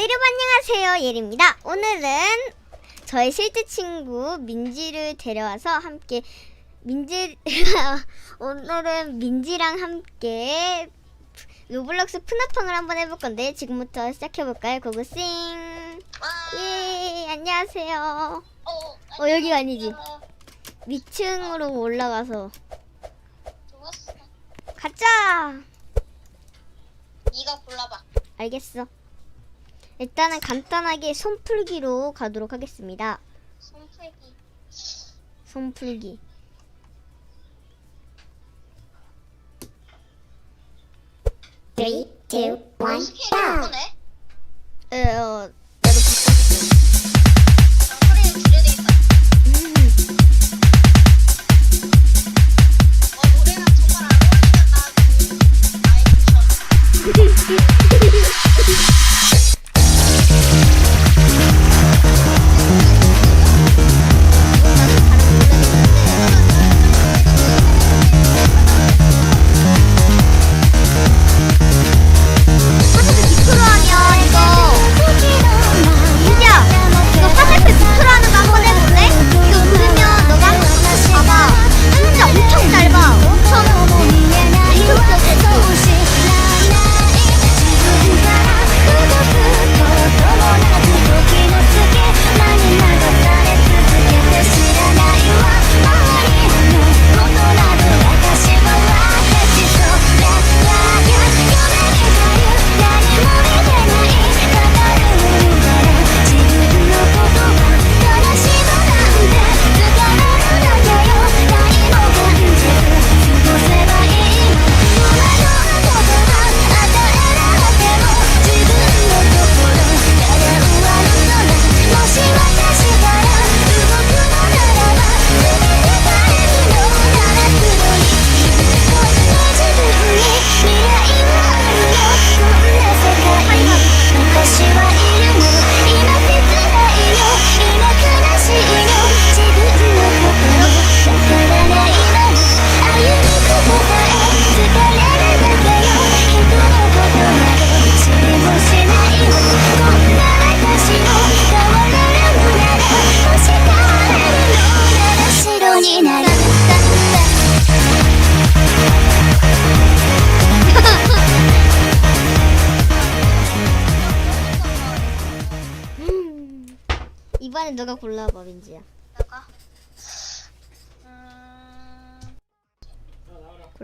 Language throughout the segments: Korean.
네, 여러분 안녕하세요. 예리입니다. 오늘은 저의 실제 친구 민지를 데려와서 함께 민지 오늘은 민지랑 함께 로블록스 푸나팡을 한번 해볼 건데 지금부터 시작해 볼까요? 고고싱. 와. 예, 안녕하세요. 어, 어, 여기가 아니지. 위층으로 올라가서. 가자. 네가 골라봐. 알겠어. 일단은 간단하게 손풀기로 가도록 하겠습니다. 손풀기. 손풀기. Three, two, one, 스케일 go! 예쁘네. 에, 어, 나도. 아, 소리는. 어, 노래랑 정말 안 어울리는 나. 그, 나의 쿠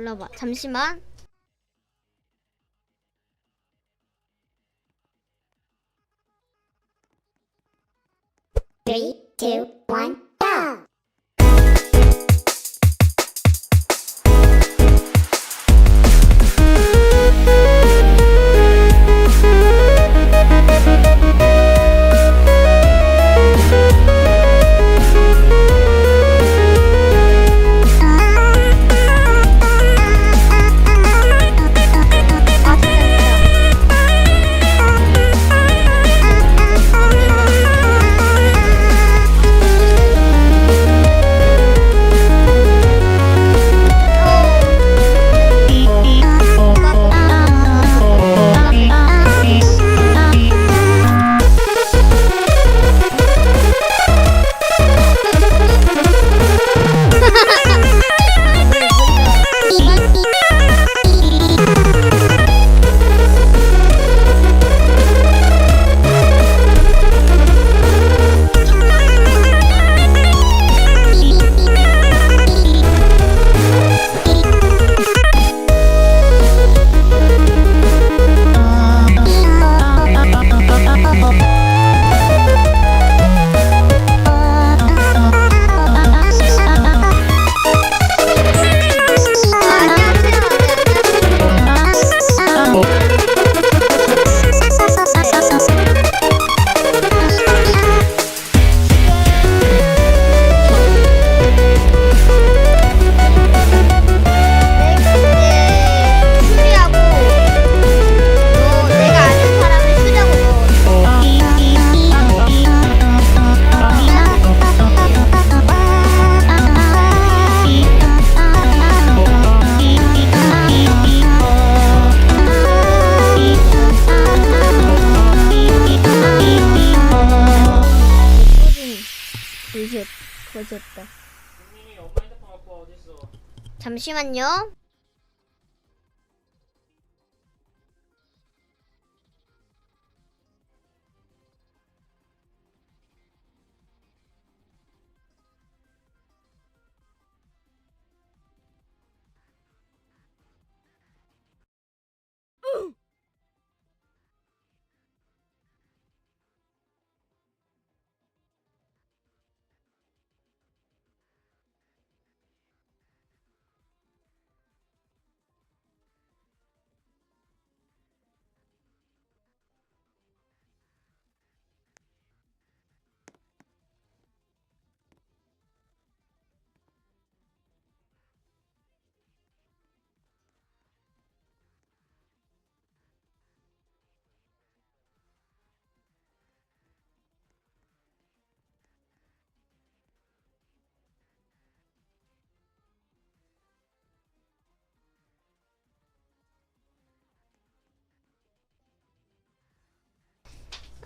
골라봐 잠시만 Three, two, one,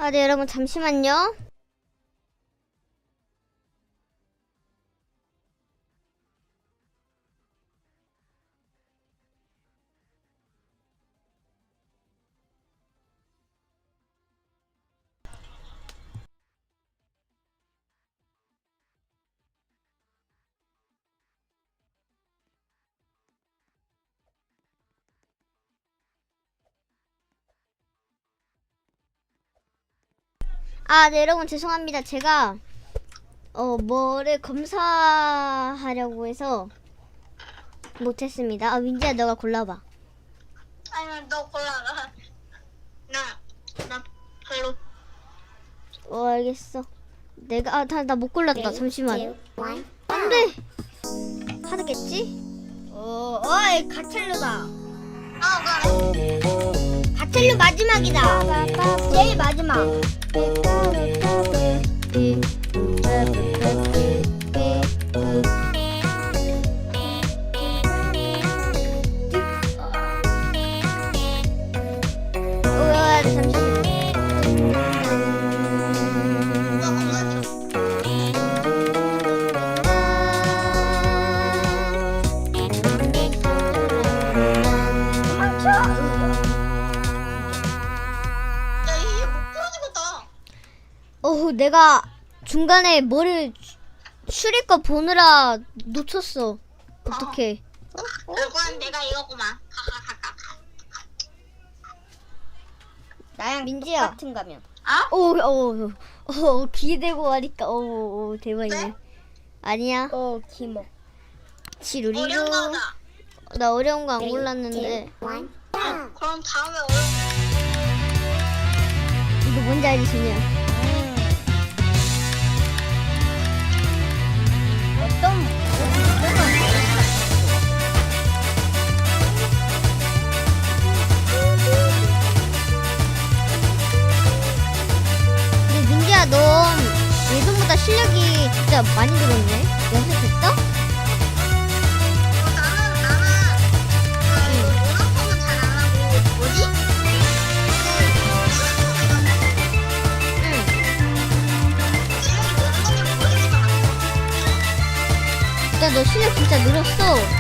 아, 네, 여러분, 잠시만요. 아, 네, 여러분, 죄송합니다. 제가, 어, 뭐를 검사하려고 해서 못했습니다. 아, 민지야, 너가 골라봐. 아니면 너 골라라. 나, 나 별로. 어, 알겠어. 내가, 아, 나 못 골랐다. 잠시만. 안 돼! 하드겠지? 어, 어이, 가첼루다. 아. 가 첼루 마지막이다. 제일 마지막. 중간에 머리 추릴 거 보느라 놓쳤어. 어떡해. 결국은 내가 이거구만. 나랑 민지야. 같은 가면. 아? 오, 오, 오, 기대고 하니까, 오, 오 대박이네. 네? 아니야. 어, 기모. 지루리로. 어려운 거다. 나 어려운 거 안 골랐는데. 아, 그럼 다음에 어려운 이거 뭔지 알지, 준이야? 근데 민지야, 너 예전보다 실력이 진짜 많이 늘었네. 연습했어? 너 실력 진짜 늘었어.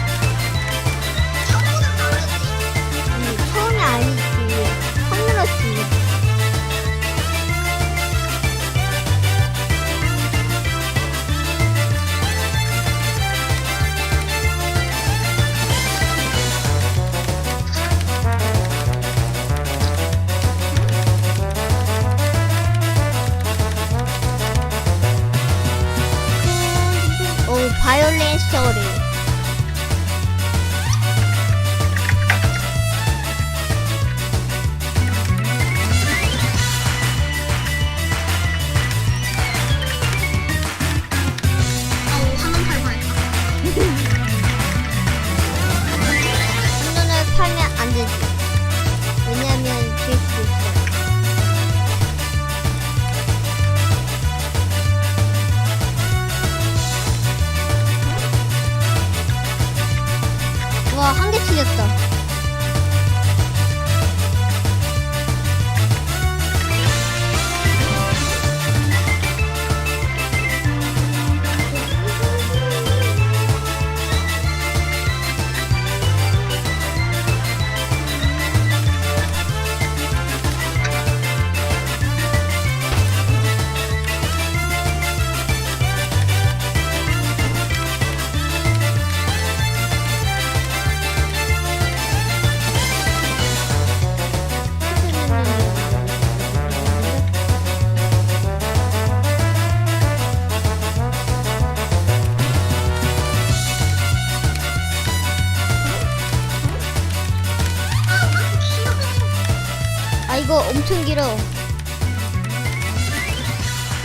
엄청 길어.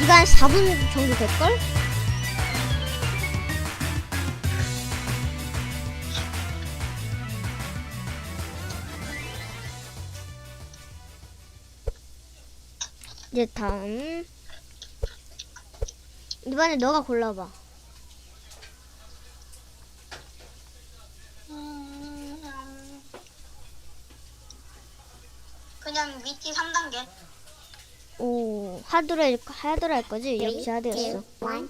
이거 한 4분 정도 될걸? 이제 다음 이번에 너가 골라봐. 그냥 위치 3단계. 오 하드로 할, 하드로 할 거지? 역시 하드였어. 위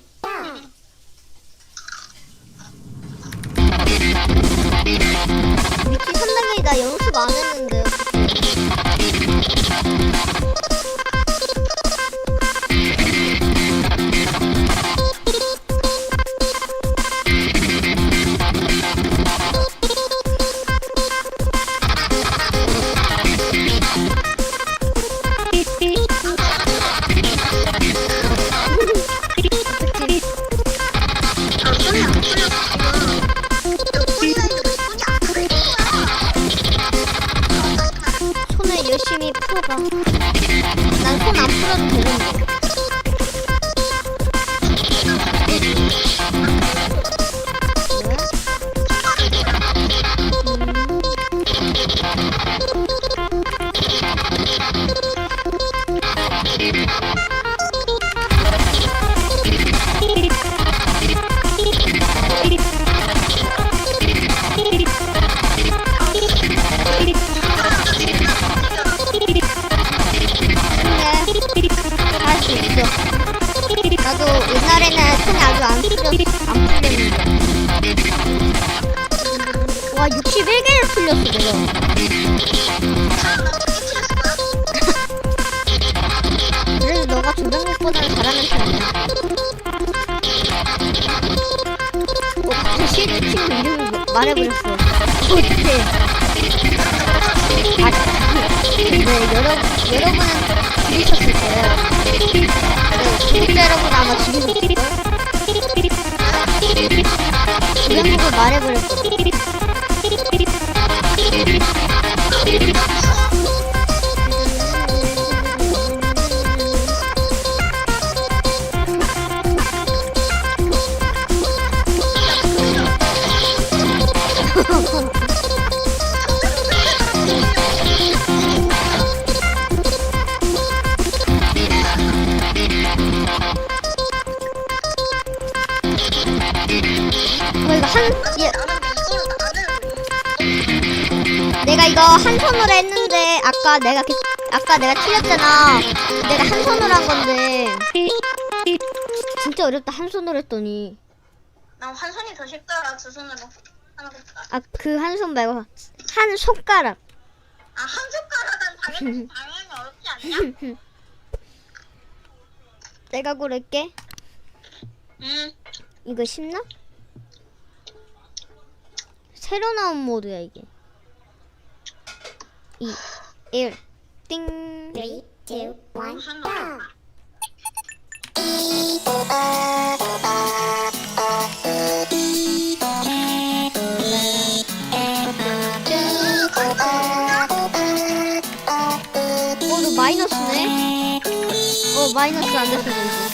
열심히 풀어봐. 난손안 풀어도 되는데. 그래도 너가 조정국보다는 잘하는 편이야. 어, 갑자기 실드 친구 이름을 마- 말해버렸어. 어떡해. 아, 네, 여러, 여러분은 들으셨을 거예요. 네, 구독자 여러분 아마 들으셨을걸? 주변국을 말해버렸어. 한 손으로 했는데 아까 내가 그- 아까 내가 틀렸잖아. 내가 한 손으로 한 건데 진짜 어렵다 한 손으로 했더니 난한 손이 더 쉽더라 두 손으로 하는 것보다. 아 그 한 손 말고 한 손가락. 아 한 손가락은 당연히 당연히 어렵지 않냐? 내가 고를게. 응. 이거 쉽나? 새로 나온 모드야 이게. 2, 1, 띵. 하나. 어, 너 마이너스네? 어, 마이너스 안 됐어,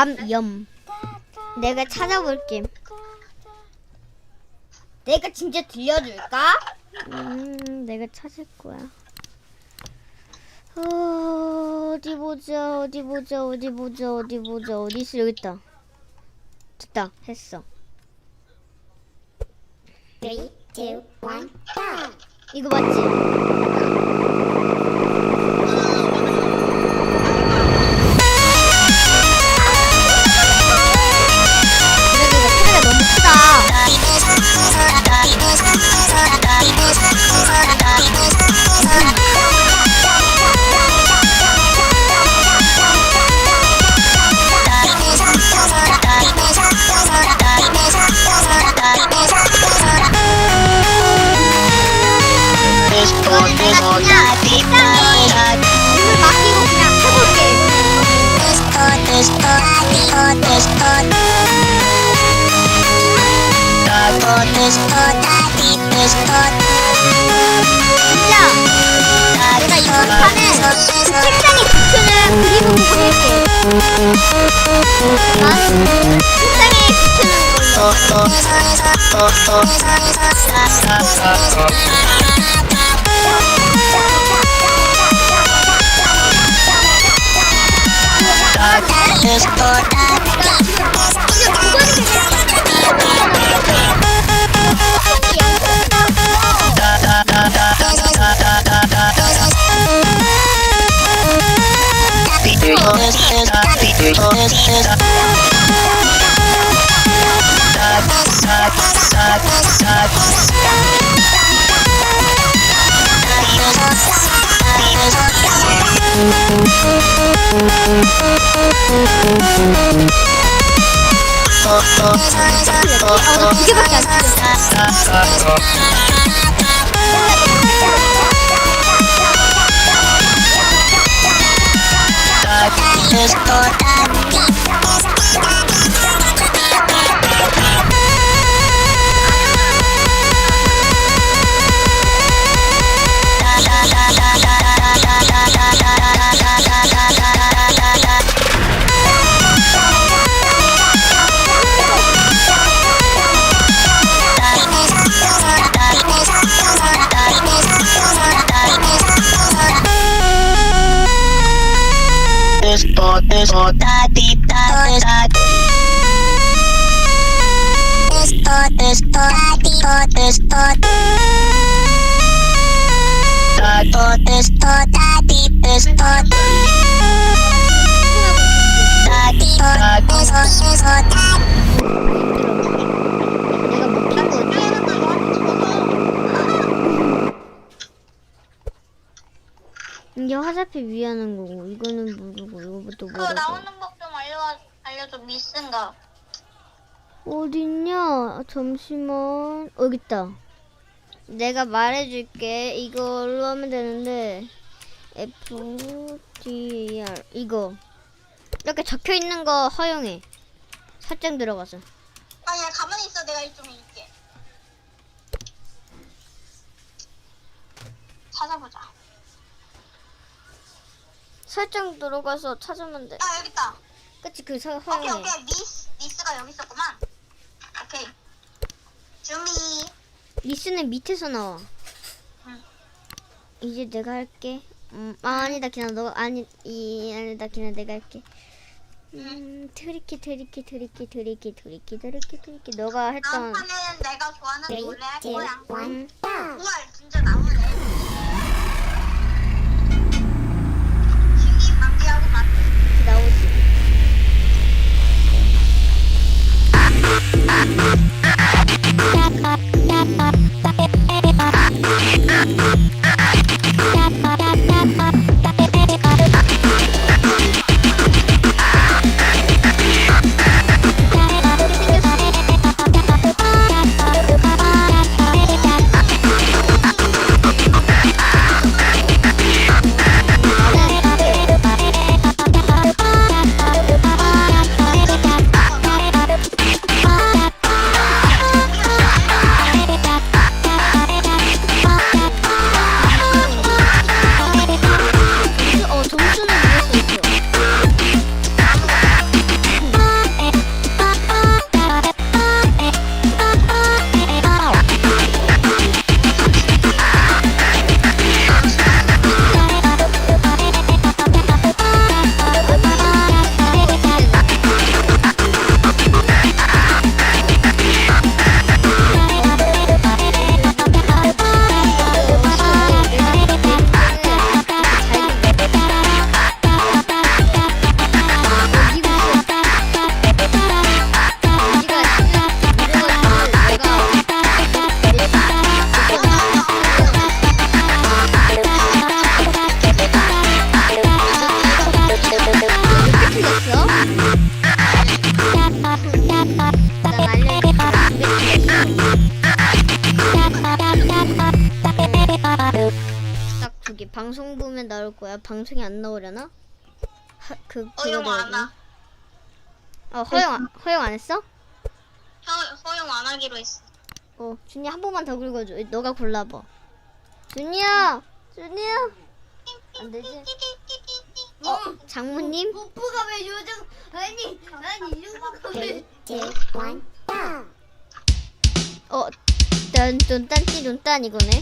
감염. 내가 찾아볼게. 내가 진짜 들려줄까? 음, 내가 찾을 거야. 어, 어디 보자, 어디 보자, 어디 보자, 어디 보자, 어디 있어, 여기 있다. 됐다, 했어. 이거 맞지? 그림을 보여줄게. 난 책상에 붙여 는 걸 이게 화살표 위하는 거고 이거는 모 이거부터 그 모르고 나오는 법 좀 알려 알려줘 미스인가? 어딨냐? 잠시만 어, 여기 있다. 내가 말해줄게. 이걸로 하면 되는데 F D R 이거 이렇게 적혀 있는 거 허용해. 설정 들어가서. 아니야 가만히 있어 내가 좀 읽게. 찾아보자. 설정 들어가서 찾으면 돼. 아 여기 있다. 그치 그 서, 오케이 허용해. 오케이 미스 미스가 여기 있었구만. 오케이. 주미. 리스는 밑에서 나와. 응. 이제 내가 할게. 음, 아, 아니다, 기나 너 아니 이 아니다, 기나 내가 할게. 음, 트리키, 트리키, 트리키, 트리키, 트리키, 트리키, 트리키. 너가 했던. 다음 판은 내가 좋아하는 노래. 음, 우와 진짜 나오네. 신기 방지하고 맞. 나오지. 방송이 안 나오려나? 하, 그 허용 그거 안 하. 어 허용 안- 허용 안 했어? 허, 허용 안 하기로 했어. 어 준이 한 번만 더 긁어줘. 너가 골라봐. 준이야, 준이야. 안 되지? 어 장모님? 뽀뽀가 왜 요즘 아니 아니 요즘 왜어 딴, 딴띠 눈딴 이거네.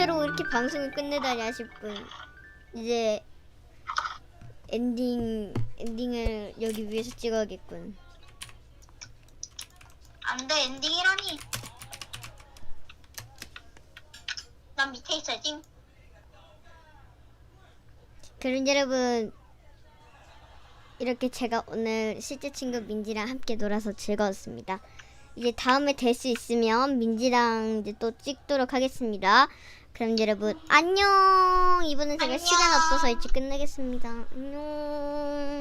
진짜로 이렇게 방송을 끝내다니 분 이제 엔딩 엔딩을 여기 위에서 찍어야겠군. 안 돼, 엔딩이라니. 난 밑에 있어야지. 그럼 여러분 이렇게 제가 오늘 실제 친구 민지랑 함께 놀아서 즐거웠습니다. 이제 다음에 될 수 있으면 민지랑 이제 또 찍도록 하겠습니다. 그럼 여러분 안녕. 이번엔 제가 안녕. 시간 없어서 일찍 끝내겠습니다. 안녕.